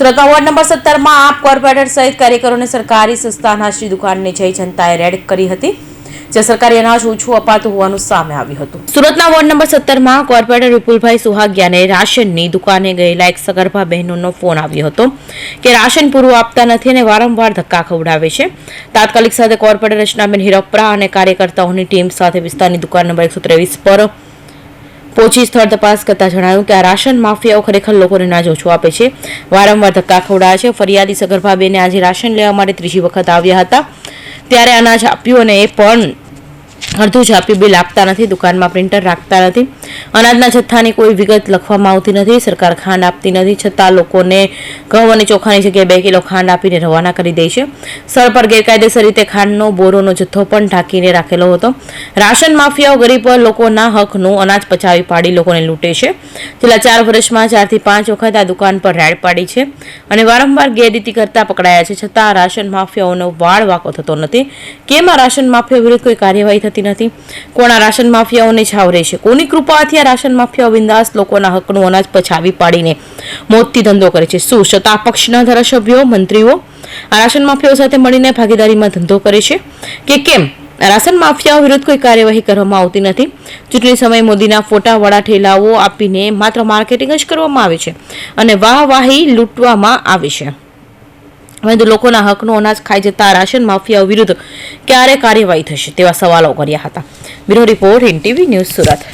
સુરતના ward number સત્તરમાં આપ કોર્પોરેટર સહિત કાર્યકરોને સરકારી સંસ્થા અનાજની દુકાનને જઈ જનતાએ રેડ કરી હતી જે સરકારી અનાજ ઓછું અપાતું હોવાનું સામે આવ્યું હતું. સુરતના વોર્ડ નંબર સત્તરમાં કોર્પોરેટર વિપુલભાઈ સુહાગિયાને રાશનની દુકાને ગયેલા એક સગર્ભા બહેનોનો ફોન આવ્યો હતો કે રાશન પૂરું આપતા નથી અને વારંવાર ધક્કા ખવડાવે છે. તાત્કાલિક સાથે કોર્પોરેટર રચનાબેન હિરપરા અને કાર્યકર્તાઓની ટીમ સાથે વિસ્તારની દુકાન નંબર એકસો ત્રેવીસ પર પહોંચી સ્થળ તપાસ કરતા જણાવ્યું કે આ રાશન માફિયાઓ ખરેખર લોકોને નાજ ઓછું આપે છે. વારંવાર ધક્કા ખવડાવે છે. ફરિયાદી સગર્ભાબેને આજે રાશન લેવા માટે ત્રીજી વખત આવ્યા હતા. ત્યારે અનાજ આપ્યું અને એ પણ અડધું જ આપ્યું. બિલ આપતા નથી. દુકાનમાં પ્રિન્ટર રાખતા નથી. અનાજના જથ્થાની કોઈ વિગત લખવામાં આવતી નથી, સરકાર ખાંડ આપતી નથી, છતાં લોકોને ઘઉં અને ચોખાની જગ્યાએ બે કિલો ખાંડ આપીને રવાના કરી દે છે. સ્થળ પર ગેરકાયદેસર રીતે ખાંડનો બોરોનો જથ્થો પણ ઢાંકીને રાખેલો હતો. રાશન માફિયાઓ ગરીબ લોકોના હકનું અનાજ પચાવી પાડી લોકોને લૂંટે છે. છેલ્લા ચાર વર્ષમાં ચારથી પાંચ વખત આ દુકાન પર રેડ પાડી છે અને વારંવાર ગેરરીતિ કરતા પકડાયા છે, છતાં રાશન માફિયાઓનો વાળ વાકો થતો નથી. કેમ આ રાશન માફિયા વિરુદ્ધ કોઈ કાર્યવાહી થતી નથી? કોણ આ રાશન માફિયાઓને છાવરે છે? કોની આ રાશન માફિયા બિંદાસ લોકોના હકનું અનાજ પછાવી પાડીને મોતથી ધંધો કરે છે. શું સત્તા પક્ષના ધારાસભ્યો, મંત્રીઓ આ રાશન માફિયાઓ સાથે મળીને ભાગીદારીમાં ધંધો કરે છે? કે કેમ? રાશન માફિયાઓ વિરુદ્ધ કોઈ કાર્યવાહી કરવામાં આવતી નથી. ચૂંટણી સમયે મોદીના ફોટાવાળા ઠેલાઓ આપીને માત્ર માર્કેટિંગ જ કરવામાં આવે છે અને વાહવાહી લૂંટવામાં આવે છે. પરંતુ લોકોના હકનો અનાજ ખાઈ જતા રાશન માફિયાઓ વિરુદ્ધ ક્યારે કાર્યવાહી થશે તેવા સવાલો કર્યા હતા. Bureau report in TV news Surat.